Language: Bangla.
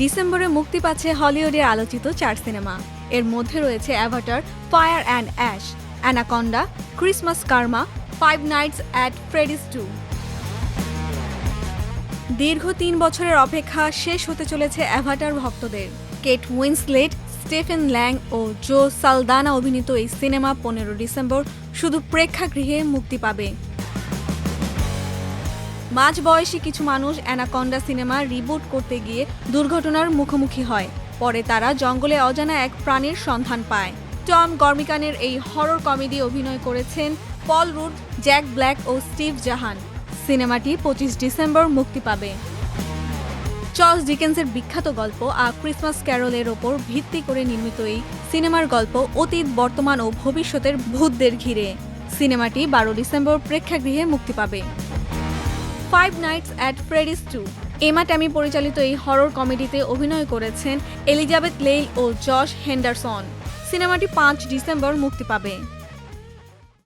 ডিসেম্বরে মুক্তি পাচ্ছে হলিউডের আলোচিত চার সিনেমা। এর মধ্যে রয়েছে Avatar, fire and ash, Anaconda, Christmas karma, five nights at Freddy's two. দীর্ঘ তিন বছরের অপেক্ষা শেষ হতে চলেছে অ্যাভাটার ভক্তদের। কেট উইন্সলেট, স্টেফেন ল্যাং ও জো সালদানা অভিনীত এই সিনেমা পনেরো ডিসেম্বর শুধু প্রেক্ষাগৃহে মুক্তি পাবে। মাঝবয়সী কিছু মানুষ অ্যানাকন্ডা সিনেমা রিবুট করতে গিয়ে দুর্ঘটনার মুখোমুখি হয়। পরে তারা জঙ্গলে অজানা এক প্রাণীর সন্ধান পায়। টম গর্মিকানের এই হরর কমেডি অভিনয় করেছেন পল রুড, জ্যাক ব্ল্যাক ও স্টিভ জাহান। সিনেমাটি পঁচিশ ডিসেম্বর মুক্তি পাবে। চার্লস ডিকেন্সের বিখ্যাত গল্প আ ক্রিসমাস ক্যারলের ওপর ভিত্তি করে নির্মিত এই সিনেমার গল্প অতীত, বর্তমান ও ভবিষ্যতের ভূতদের ঘিরে। সিনেমাটি বারো ডিসেম্বর প্রেক্ষাগৃহে মুক্তি পাবে। Five nights at Freddy's two. Emma Tammy পরিচালিত এই হরর কমেডিতে অভিনয় করেছেন এলিজাবেথ লেইল ও জশ হেন্ডারসন। সিনেমাটি পাঁচ ডিসেম্বর মুক্তি পাবে।